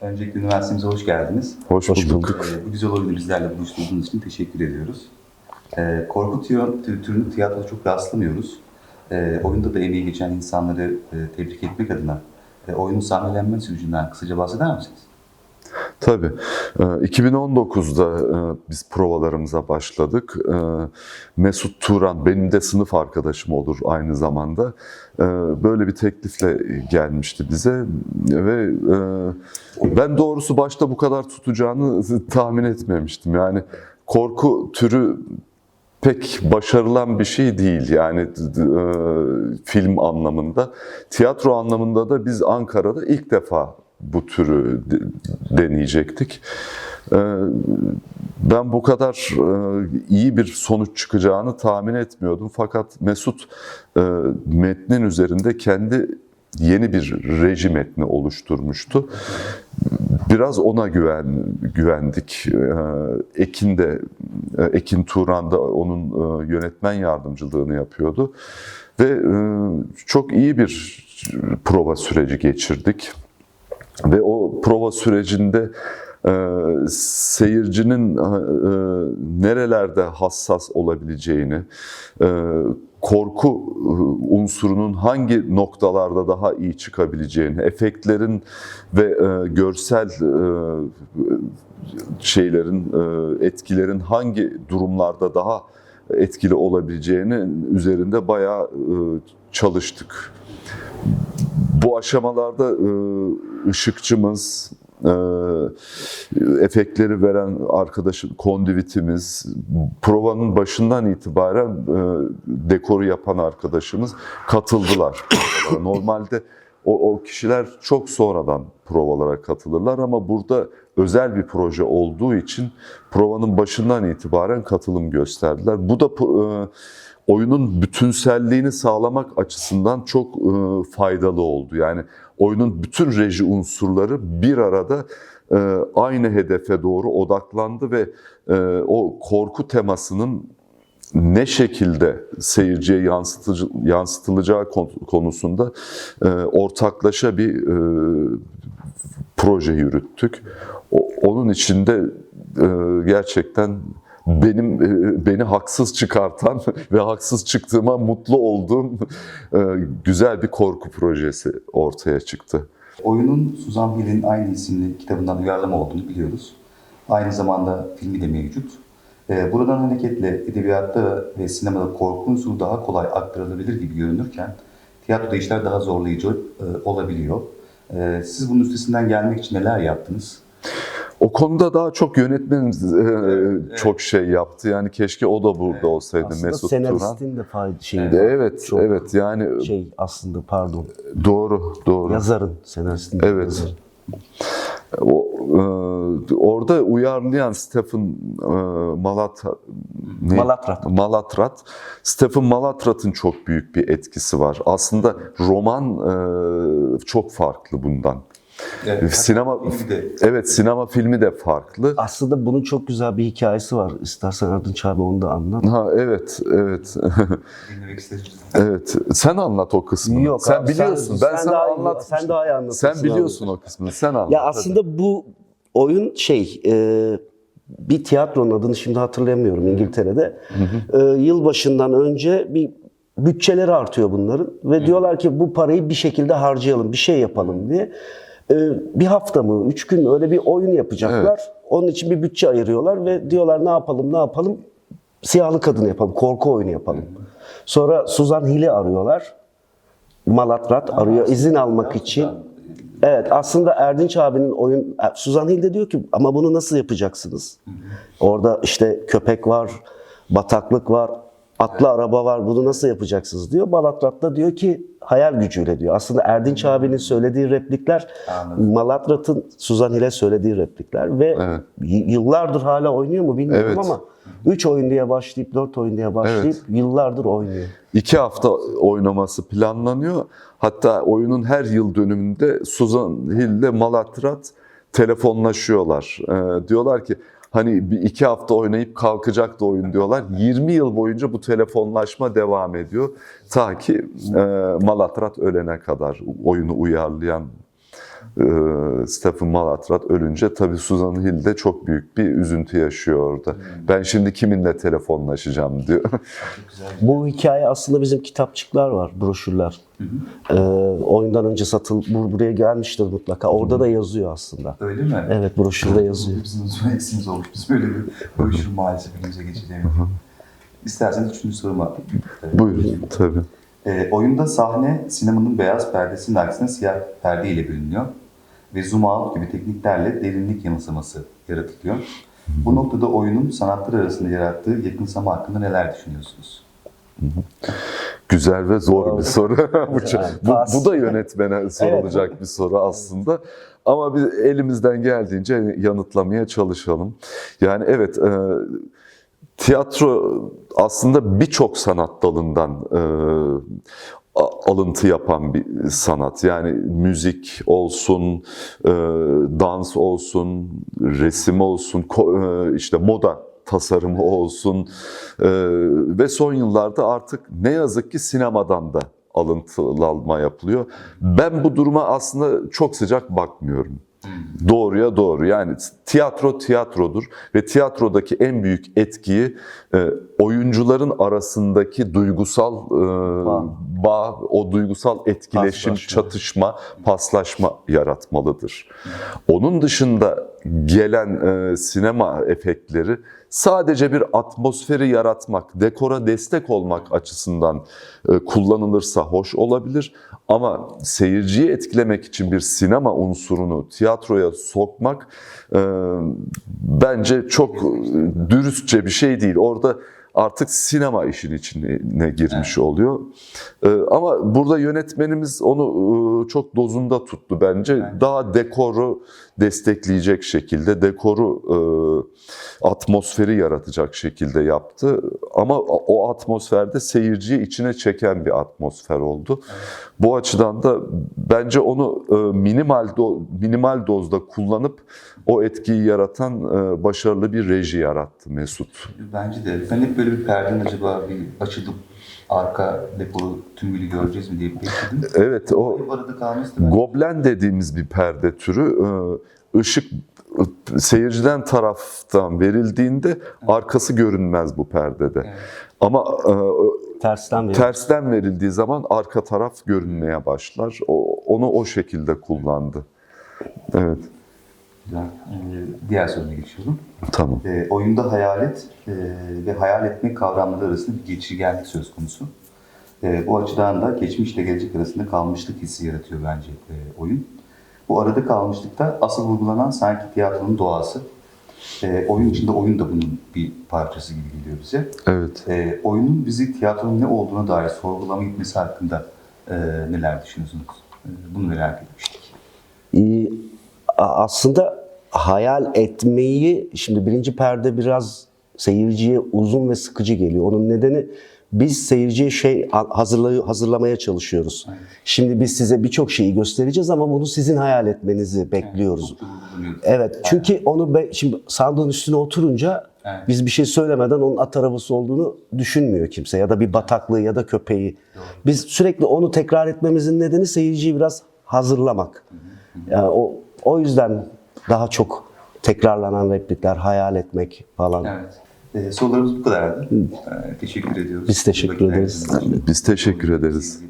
Öncelikle üniversitemize hoş geldiniz. Hoş, bulduk. Ee, bu güzel oyunu bizlerle buluşturduğunuz için teşekkür ediyoruz. Ee, korku türünü tiyatroda çok rastlamıyoruz. Ee, oyunda da emeği geçen insanları e, tebrik etmek adına e, oyunun sahnelenme sürecinden kısaca bahseder misiniz? Tabii. Ee, 2019'da e, biz provalarımıza başladık. Ee, Mesut Turan, benim de sınıf arkadaşım olur aynı zamanda. Ee, Böyle bir teklifle gelmişti bize ve e, ben doğrusu başta bu kadar tutacağını tahmin etmemiştim. Yani korku türü pek başarılan bir şey değil yani e, film anlamında. Tiyatro anlamında da biz Ankara'da ilk defa bu türü de- deneyecektik. E, Ben bu kadar e, iyi bir sonuç çıkacağını tahmin etmiyordum. Fakat Mesut e, metnin üzerinde kendi yeni bir reji metni oluşturmuştu. Biraz ona güven güvendik. Ee, Ekin de Ekin Turan da onun e, yönetmen yardımcılığını yapıyordu ve çok iyi bir prova süreci geçirdik. Ve o prova sürecinde e, seyircinin e, e, nerelerde hassas olabileceğini, e, korku e, unsurunun hangi noktalarda daha iyi çıkabileceğini, efektlerin ve e, görsel e, şeylerin, e, etkilerin hangi durumlarda daha etkili olabileceğini üzerinde bayağı e, çalıştık. Bu aşamalarda e, ışıkçımız, e, efektleri veren arkadaşım, kondivitimiz, provanın başından itibaren e, dekoru yapan arkadaşımız katıldılar. Normalde o, o kişiler çok sonradan provalara katılırlar ama burada özel bir proje olduğu için provanın başından itibaren katılım gösterdiler. Bu da e, oyunun bütünselliğini sağlamak açısından çok e, faydalı oldu. Yani oyunun bütün reji unsurları bir arada e, aynı hedefe doğru odaklandı ve e, o korku temasının ne şekilde seyirciye yansıtılacağı kon- konusunda e, ortaklaşa bir e, proje yürüttük. Onun içinde e, gerçekten benim beni haksız çıkartan ve haksız çıktığıma mutlu olduğum güzel bir korku projesi ortaya çıktı. Oyunun Suzan Hill'in aynı isimli kitabından uyarlama olduğunu biliyoruz. Aynı zamanda filmi de mevcut. Ee, Buradan hareketle edebiyatta ve sinemada korku unsuru daha kolay aktarılabilir gibi görünürken tiyatroda işler daha zorlayıcı e, olabiliyor. Ee, Siz bunun üstesinden gelmek için neler yaptınız? O konuda daha çok yönetmenimiz e, evet. çok şey yaptı. Yani keşke o da burada olsaydı Aslında Mesut Turan. senaristin de fayda şeyi Evet, Çok evet yani şey aslında pardon doğru, doğru. yazarın senaristin Evet. yazarın. O, orada uyarlayan Stephen e, Malatra, ne? Malatrat. Malatrat. Stephen Malatrat'ın çok büyük bir etkisi var. Aslında roman e, çok farklı bundan. Evet, Sinema filmi de- Evet, sinema filmi de farklı. Aslında bunun çok güzel bir hikayesi var. İstersen Ardınç abi onu da anlat. Ha evet, evet. Evet. Sen anlat o kısmını. Yok sen abi, biliyorsun. sen- ben sen sana daha anlatmıştım. sen daha iyi anlatırsın Sen biliyorsun o kısmını. Sen anlat. Ya hadi. aslında bu oyun şey e, bir tiyatronun adını şimdi hatırlayamıyorum İngiltere'de. E, yılbaşından önce bir bütçeleri artıyor bunların ve diyorlar ki bu parayı bir şekilde harcayalım, bir şey yapalım diye. E, bir hafta mı, üç gün mü öyle bir oyun yapacaklar. Onun için bir bütçe ayırıyorlar ve diyorlar ne yapalım, ne yapalım? Siyahlı kadın yapalım, korku oyunu yapalım. Sonra Suzan Hill'i arıyorlar. Malatrat arıyor izin almak için. Evet aslında Erdinç abinin oyun Suzan Hilde diyor ki ama bunu nasıl yapacaksınız? Orada işte köpek var, bataklık var, atlı araba var. Bunu nasıl yapacaksınız diyor. Malatrat da diyor ki hayal gücüyle diyor. Aslında Erdinç abinin söylediği replikler Anladım. Malatrat'ın Suzan Hil'e söylediği replikler ve Evet. yıllardır hala oynuyor mu bilmiyorum Evet. ama 3 oyun diye başlayıp 4 oyun diye başlayıp yıllardır oynuyor. İki hafta oynaması planlanıyor. Hatta oyunun her yıl dönümünde Suzan Hill ile Malatrat telefonlaşıyorlar. Ee, diyorlar ki hani bir iki hafta oynayıp kalkacaktı oyun diyorlar. 20 yıl boyunca bu telefonlaşma devam ediyor. Ta ki e, Malatrat ölene kadar oyunu uyarlayan e, Stephen Malatrat ölünce tabii Susan Hill de çok büyük bir üzüntü yaşıyor orada. Ben şimdi kiminle telefonlaşacağım diyor. Bu hikaye aslında bizim kitapçıklar var, broşürler. Ee, oyundan önce satıl bur- buraya gelmiştir mutlaka. Orada da yazıyor aslında. Öyle mi? Evet, broşürde yazıyor. Bizim eksimiz olmuş. Biz böyle bir broşür maalesef elimize geçeceğimiz. İsterseniz üçüncü soruma. Buyurun tabii. E, oyunda sahne sinemanın beyaz perdesinin aksine siyah perde ile bölünüyor ve zoom out gibi tekniklerle derinlik yansıması yaratılıyor. Bu noktada oyunun sanatlar arasında yarattığı yakınsama hakkında neler düşünüyorsunuz? Güzel ve zor bir soru. bu, bu, bu da yönetmene sorulacak bir soru aslında. Ama biz elimizden geldiğince yanıtlamaya çalışalım. Yani evet, e, tiyatro aslında birçok sanat dalından e, alıntı yapan bir sanat. Yani müzik olsun, e, dans olsun, resim olsun, e, işte moda tasarımı olsun e, ve son yıllarda artık ne yazık ki sinemadan da alıntılanma yapılıyor. Ben bu duruma aslında çok sıcak bakmıyorum. Doğruya doğru. Yani tiyatro tiyatrodur ve tiyatrodaki en büyük etkiyi e, oyuncuların arasındaki duygusal e, bağ, o duygusal etkileşim, Paslaşma. çatışma, paslaşma yaratmalıdır. Onun dışında gelen e, sinema efektleri sadece bir atmosferi yaratmak, dekora destek olmak açısından e, kullanılırsa hoş olabilir. Ama seyirciyi etkilemek için bir sinema unsurunu tiyatroya sokmak e, bence çok e, dürüstçe bir şey değil. Orada artık sinema işin içine girmiş oluyor. Ee, ama burada yönetmenimiz onu e, çok dozunda tuttu bence. Daha dekoru destekleyecek şekilde, dekoru e, atmosferi yaratacak şekilde yaptı. Ama o atmosferde seyirciyi içine çeken bir atmosfer oldu. Bu açıdan da bence onu e, minimal do- minimal dozda kullanıp o etkiyi yaratan başarılı bir reji yarattı Mesut. Bence de. Ben hep böyle bir perdenin acaba bir açılıp arka deporu tümülü göreceğiz mi diye bekledim. Evet o. Goblen dediğimiz bir perde türü e, ışık e, seyirciden taraftan verildiğinde arkası görünmez bu perdede. Evet. Ama e, Tersten tersten verildiği zaman arka taraf görünmeye başlar. O, onu o şekilde kullandı. Evet, Güzel. Ee, diğer soruna geçiyorum. tamam. E, oyunda hayalet e, ve hayal etmek kavramları arasında bir geçirgenlik söz konusu. E, bu açıdan da geçmişle gelecek arasında kalmışlık hissi yaratıyor bence e, oyun. Bu arada kalmışlıkta asıl vurgulanan sanki tiyatronun doğası. E, oyun içinde oyun da bunun bir parçası gibi geliyor bize. Evet. E, oyunun bizi tiyatronun ne olduğuna dair sorgulama gitmesi hakkında e, neler düşünüyorsunuz? E, bunu merak etmiştik. A- aslında hayal etmeyi şimdi birinci perde biraz seyirciye uzun ve sıkıcı geliyor. Onun nedeni biz seyirciye şey hazırlay- hazırlamaya çalışıyoruz. Şimdi biz size birçok şeyi göstereceğiz ama bunu sizin hayal etmenizi bekliyoruz. Vurgulanıyoruz. Evet çünkü onu be, şimdi sandığın üstüne oturunca Evet. biz bir şey söylemeden onun at arabası olduğunu düşünmüyor kimse ya da bir bataklığı ya da köpeği. Biz sürekli onu tekrar etmemizin nedeni seyirciyi biraz hazırlamak. Yani o o yüzden daha çok tekrarlanan replikler, hayal etmek falan. Evet. E, sorularımız bu kadardı. E, teşekkür ediyoruz. Biz teşekkür ederiz. Biz teşekkür ederiz.